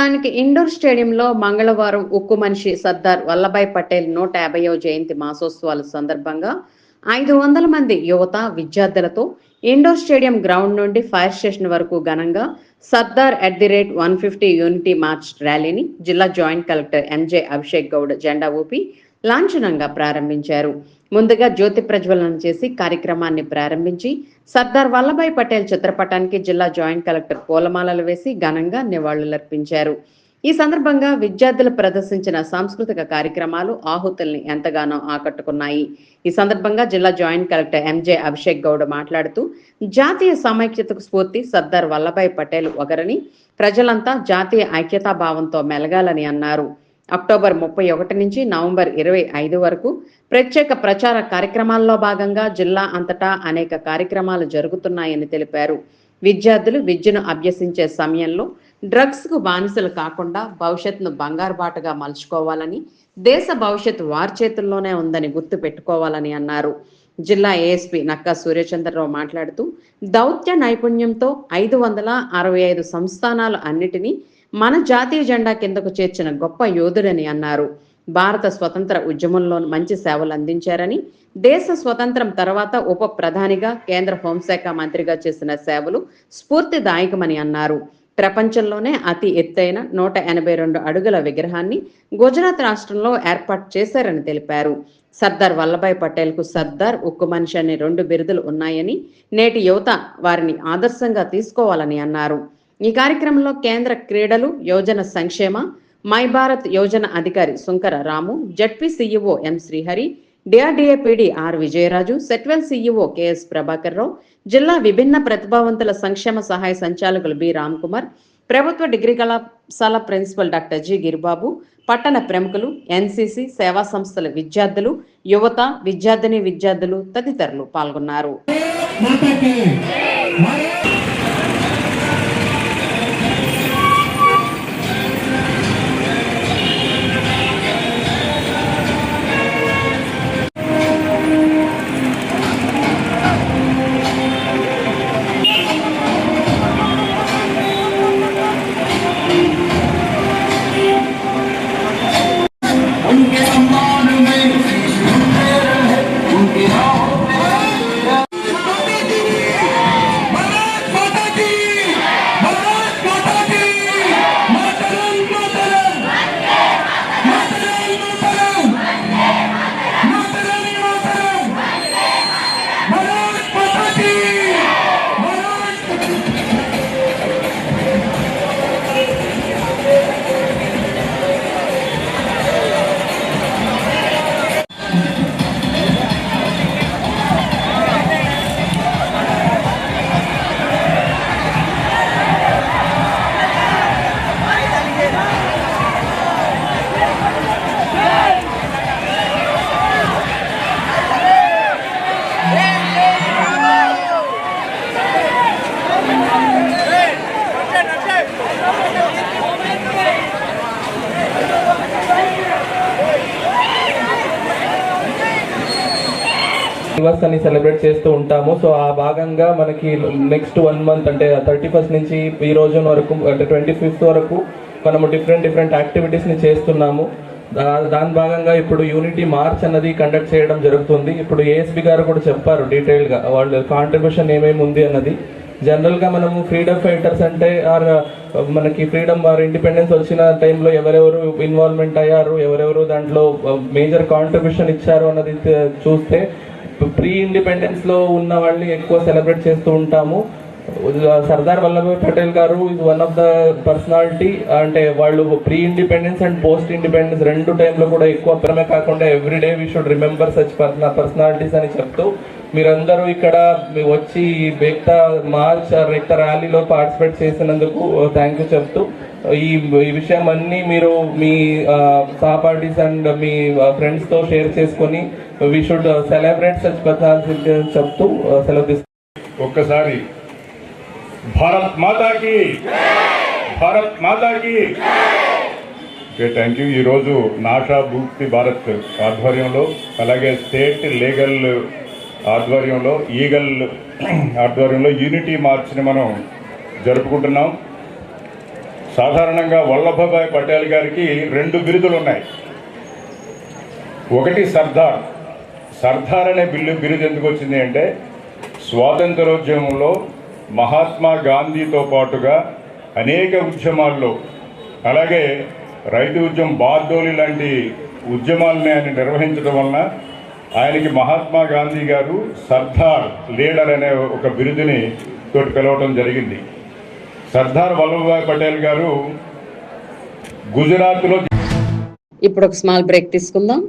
స్థానిక ఇండోర్ స్టేడియంలో మంగళవారం ఉక్కు మనిషి సర్దార్ వల్లభాయ్ పటేల్ నూట యాభైవ జయంతి మాసోత్సవాల సందర్భంగా ఐదు వందల మంది యువత విద్యార్థులతో ఇండోర్ స్టేడియం గ్రౌండ్ నుండి ఫైర్ స్టేషన్ వరకు ఘనంగా Sardar at the rate one fifty unity march ర్యాలీని జిల్లా joint collector MJ Abhishek Goud జెండా ఊపి లాంఛనంగా ప్రారంభించారు. ముందుగా జ్యోతి ప్రజ్వలన చేసి కార్యక్రమాన్ని ప్రారంభించి సర్దార్ వల్లభాయ్ పటేల్ చిత్రపటానికి జిల్లా జాయింట్ కలెక్టర్ పూలమాలలు వేసి ఘనంగా నివాళులర్పించారు. ఈ సందర్భంగా విద్యార్థులు ప్రదర్శించిన సాంస్కృతిక కార్యక్రమాలు ఆహుతుల్ని ఎంతగానో ఆకట్టుకున్నాయి. ఈ సందర్భంగా జిల్లా joint collector MJ Abhishek Goud మాట్లాడుతూ జాతీయ సమైక్యతకు స్ఫూర్తి సర్దార్ వల్లభాయ్ పటేల్ ఒకరని ప్రజలంతా జాతీయ ఐక్యతా భావంతో మెలగాలని అన్నారు. అక్టోబర్ ముప్పై ఒకటి నుంచి నవంబర్ ఇరవై ఐదు వరకు ప్రత్యేక ప్రచార కార్యక్రమాల్లో భాగంగా జిల్లా అంతటా అనేక కార్యక్రమాలు జరుగుతున్నాయని తెలిపారు. విద్యార్థులు విద్యను అభ్యసించే సమయంలో డ్రగ్స్కు బానిసలు కాకుండా భవిష్యత్తును బంగారు బాటగా మలుచుకోవాలని దేశ భవిష్యత్తు వారి చేతుల్లోనే ఉందని గుర్తు పెట్టుకోవాలని అన్నారు. జిల్లా ఏఎస్పీ నక్కా సూర్యచంద్రరావు మాట్లాడుతూ దౌత్య నైపుణ్యంతో ఐదు వందల అరవై ఐదు సంస్థానాలు అన్నిటినీ మన జాతీయ జెండా కిందకు చేర్చిన గొప్ప యోధుడని అన్నారు. భారత స్వతంత్ర ఉద్యమంలో మంచి సేవలు అందించారని దేశ స్వతంత్రం తర్వాత ఉప ప్రధానిగా కేంద్ర హోంశాఖ మంత్రిగా చేసిన సేవలు స్ఫూర్తిదాయకమని అన్నారు. ప్రపంచంలోనే అతి ఎత్తైన నూట ఎనభై రెండు అడుగుల విగ్రహాన్ని గుజరాత్ రాష్ట్రంలో ఏర్పాటు చేశారని తెలిపారు. సర్దార్ వల్లభాయ్ పటేల్కు సర్దార్ ఉక్కు మనిషి అనే రెండు బిరుదులు ఉన్నాయని నేటి యువత వారిని ఆదర్శంగా తీసుకోవాలని అన్నారు. ఈ కార్యక్రమంలో కేంద్ర క్రీడలు యోజన సంక్షేమ మై భారత్ యోజన అధికారి Sunkara Ramu ZP CEO M Srihari DRDA PD R Vijayaraju Setwel CEO KS Prabhakar Rao జిల్లా విభిన్న ప్రతిభావంతుల సంక్షేమ సహాయ సంచాలకులు బి రామ్ కుమార్ ప్రభుత్వ డిగ్రీ కళాశాల ప్రిన్సిపల్ డాక్టర్ జి గిరిబాబు పట్టణ ప్రముఖులు ఎన్సీసీ సేవా సంస్థల విద్యార్థులు యువత విద్యార్థిని విద్యార్థులు తదితరులు పాల్గొన్నారు. దివస్ అని సెలబ్రేట్ చేస్తూ ఉంటాము. సో ఆ భాగంగా మనకి నెక్స్ట్ వన్ మంత్ అంటే థర్టీ ఫస్ట్ నుంచి ఈ రోజు వరకు అంటే ట్వంటీ ఫిఫ్త్ వరకు మనము డిఫరెంట్ డిఫరెంట్ యాక్టివిటీస్ని చేస్తున్నాము. దాని భాగంగా ఇప్పుడు యూనిటీ మార్చ్ అన్నది కండక్ట్ చేయడం జరుగుతుంది. ఇప్పుడు ఏఎస్బి గారు కూడా చెప్పారు డీటెయిల్గా వాళ్ళ కాంట్రిబ్యూషన్ ఏమేమి ఉంది అన్నది. జనరల్గా మనము ఫ్రీడమ్ ఫైటర్స్ అంటే ఆర్ మనకి ఫ్రీడమ్ ఆర్ ఇండిపెండెన్స్ వచ్చిన టైంలో ఎవరెవరు ఇన్వాల్వ్మెంట్ అయ్యారు ఎవరెవరు దాంట్లో uh, మేజర్ కాంట్రిబ్యూషన్ ఇచ్చారు అన్నది చూస్తే ప్రీ ఇండిపెండెన్స్లో ఉన్న వాళ్ళని ఎక్కువ సెలబ్రేట్ చేస్తూ ఉంటాము. సర్దార్ వల్లభాయ్ పటేల్ గారు is one of the personality అంటే వాళ్ళు pre independence and post independence రెండు టైంలో కూడా ఎక్కువ ప్రేమే కాకుండా everyday we should remember such personalities అని చెప్తూ మీరందరూ ఇక్కడ వచ్చి ఈ బెక్త మార్చ్ ఆర్ ర్యాలీలో పార్టిసిపేట్ చేసినందుకు థ్యాంక్ యూ చెప్తూ ఈ విషయం అన్నీ మీరు మీ సహపార్టీస్ అండ్ మీ ఫ్రెండ్స్తో షేర్ చేసుకొని we should celebrate such personality చెప్తూ సెలవు తీసుకుంటాం ఒక్కసారి భారత్ మాతాకి భారత్ మాతాకి. ఓకే థ్యాంక్ యూ ఈరోజు నాషా భూక్తి భారత్ ఆధ్వర్యంలో అలాగే స్టేట్ లీగల్ ఆధ్వర్యంలో ఈగల్ ఆధ్వర్యంలో యూనిటీ మార్చ్ని మనం జరుపుకుంటున్నాం. సాధారణంగా వల్లభభాయ్ పటేల్ గారికి రెండు బిరుదులు ఉన్నాయి. ఒకటి సర్దార్. సర్దార్ అనే బిల్లు బిరుదు ఎందుకు వచ్చింది అంటే స్వాతంత్రోద్యమంలో మహాత్మా గాంధీతో పాటుగా అనేక ఉద్యమాల్లో అలాగే రైతు ఉద్యమం బార్దోలి లాంటి ఉద్యమాలని ఆయన నిర్వహించడం వలన ఆయనకి మహాత్మా గాంధీ గారు సర్దార్ లీడర్ అనే ఒక బిరుదుని తోటి పిలవటం జరిగింది. సర్దార్ వల్లభాయ్ పటేల్ గారు గుజరాత్లో ఇప్పుడు ఒక స్మాల్ బ్రేక్ తీసుకుందాం.